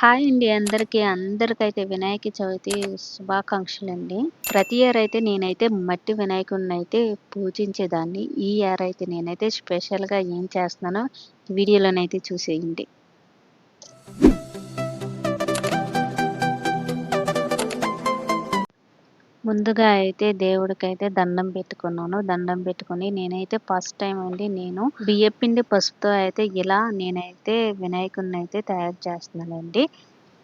Hi అండి అందరికీ. అందరికైతే వినాయక చవితి శుభాకాంక్షలు అండి ప్రతి ఇయర్ అయితే నేనైతే మట్టి వినాయకుడిని అయితే పూజించేదాన్ని. ఈ ఇయర్ అయితే నేనైతే స్పెషల్గా ఏం చేస్తున్నానో వీడియోలోనైతే చూసేయండి. ముందుగా అయితే దేవుడికైతే దండం పెట్టుకున్నాను. దండం పెట్టుకుని నేనైతే ఫస్ట్ టైం అండి నేను బియ్యపిండి పసుపుతో అయితే ఇలా నేనైతే వినాయకుడిని అయితే తయారు చేస్తున్నానండి.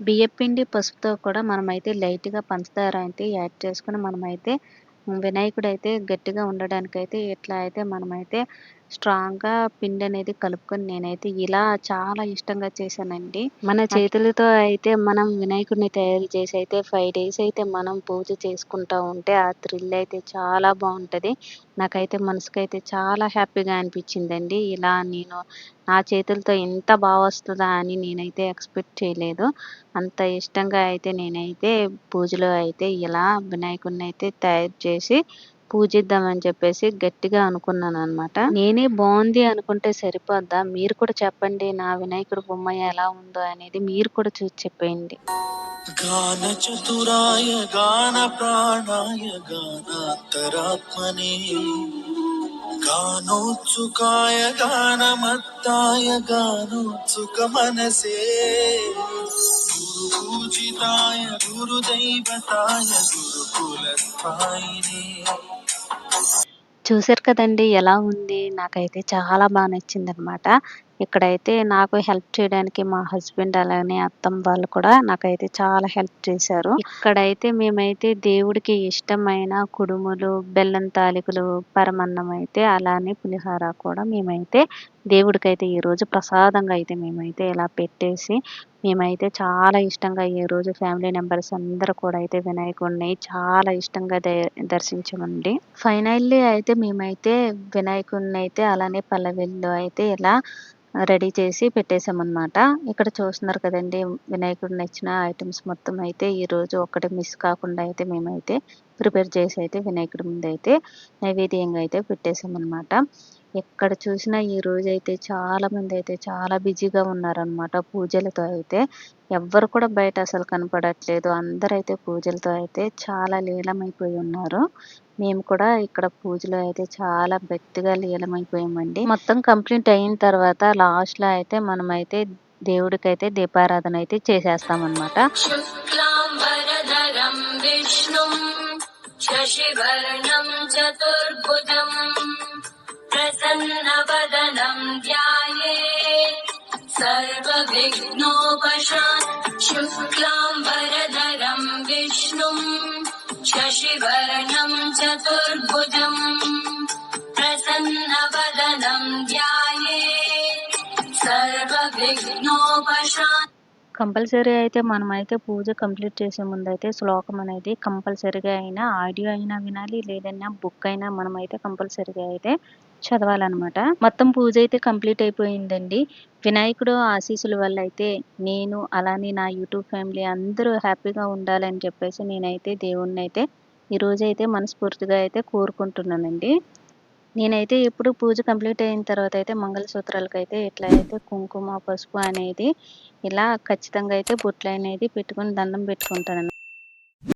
బియ్యపిండి పసుపుతో కూడా మనమైతే లైట్గా పంచదార అయితే యాడ్ చేసుకుని మనమైతే వినాయకుడు అయితే గట్టిగా ఉండడానికైతే ఇట్లా అయితే మనమైతే స్ట్రాంగ్గా పిండి అనేది కలుపుకొని నేనైతే ఇలా చాలా ఇష్టంగా చేశానండి. మన చేతులతో అయితే మనం వినాయకుడిని తయారు చేసి అయితే ఫైవ్ డేస్ అయితే మనం పూజ చేసుకుంటా ఉంటే ఆ థ్రిల్ అయితే చాలా బాగుంటుంది. నాకైతే మనసుకైతే చాలా హ్యాపీగా అనిపించిందండి. ఇలా నేను నా చేతులతో ఎంత బాగా వస్తుందా అని నేనైతే ఎక్స్పెక్ట్ చేయలేదు. అంత ఇష్టంగా అయితే నేనైతే పూజలో అయితే ఇలా వినాయకుడిని అయితే తయారు చేసి పూజిద్దామని చెప్పేసి గట్టిగా అనుకున్నాను అనమాట నేనే బాగుంది అనుకుంటే సరిపోద్దా? మీరు కూడా చెప్పండి నా వినాయకుడు బొమ్మ ఎలా ఉందో అనేది మీరు కూడా చూసి చెప్పేయండి. గాన చతురాయ గాన ప్రాణాయ గానాంతరాత్మనే గానోత్సుకాయ గానమత్తాయ గానోత్సుక మనసే గురు పూజితాయ గురుదైవతాయ గురుకులస్థాయినే. చూసారు కదండి ఎలా ఉంది? నాకైతే చాలా బాగా నచ్చింది అనమాట ఇక్కడైతే నాకు హెల్ప్ చేయడానికి మా హస్బెండ్ అలానే అత్తమ్మ వాళ్ళు కూడా నాకైతే చాలా హెల్ప్ చేశారు. ఇక్కడైతే మేమైతే దేవుడికి ఇష్టమైన కుడుములు బెల్లం తాలికలు పరమన్నం అయితే అలానే పులిహార కూడా మేమైతే దేవుడికైతే ఈరోజు ప్రసాదంగా అయితే మేమైతే ఇలా పెట్టేసి మేమైతే చాలా ఇష్టంగా ఈ రోజు ఫ్యామిలీ మెంబర్స్ అందరూ కూడా అయితే వినాయకుడిని చాలా ఇష్టంగా దర్శించమండి. ఫైనల్లీ అయితే మేమైతే వినాయకుడిని అయితే అలానే పల్లవెల్లో అయితే ఇలా రెడీ చేసి పెట్టేసామన్నమాట ఇక్కడ చూస్తున్నారు కదండి వినాయకుడు నచ్చిన ఐటమ్స్ మొత్తం అయితే ఈరోజు ఒక్కటి మిస్ కాకుండా అయితే మేమైతే ప్రిపేర్ చేసి అయితే వినాయకుడి ముందు అయితే నైవేద్యంగా అయితే పెట్టేసామన్నమాట ఎక్కడ చూసినా ఈ రోజు అయితే చాలా మంది అయితే చాలా బిజీగా ఉన్నారనమాట పూజలతో అయితే. ఎవ్వరు కూడా బయట అసలు కనపడట్లేదు. అందరైతే పూజలతో అయితే చాలా లీలమైపోయి ఉన్నారు. మేము కూడా ఇక్కడ పూజలో అయితే చాలా భక్తిగా లీలమైపోయామండి మొత్తం కంప్లీట్ అయిన తర్వాత లాస్ట్లో అయితే మనమైతే దేవుడికైతే దీపారాధన అయితే చేసేస్తామన్నమాట. శశివర్ణం శుక్లాం వరదరం शशिवर्णम् चतुर्भुजम् प्रसन्नवदनम् ध्याये सर्वविघ्नोपश కంపల్సరీ అయితే మనం అయితే పూజ కంప్లీట్ చేసే ముందు అయితే శ్లోకం అనేది కంపల్సరీగా అయినా ఆడియో అయినా వినాలి లేదన్నా బుక్ అయినా మనం అయితే కంపల్సరీగా అయితే చదవాలన్నమాట. మొత్తం పూజ అయితే కంప్లీట్ అయిపోయిందండి. వినాయకుడు ఆశీస్సుల వల్ల అయితే నేను అలానే నా యూట్యూబ్ ఫ్యామిలీ అందరూ హ్యాపీగా ఉండాలని చెప్పేసి నేనైతే దేవుణ్ణి అయితే ఈరోజైతే అయితే మనస్ఫూర్తిగా అయితే కోరుకుంటున్నానండి. నేనైతే ఇప్పుడు పూజ కంప్లీట్ అయిన తర్వాత అయితే మంగళసూత్రాలకు అయితే ఇట్లా అయితే కుంకుమ పసుపు అనేది ఇలా ఖచ్చితంగా అయితే బొట్లు అనేది పెట్టుకొని దండం పెట్టుకుంటాను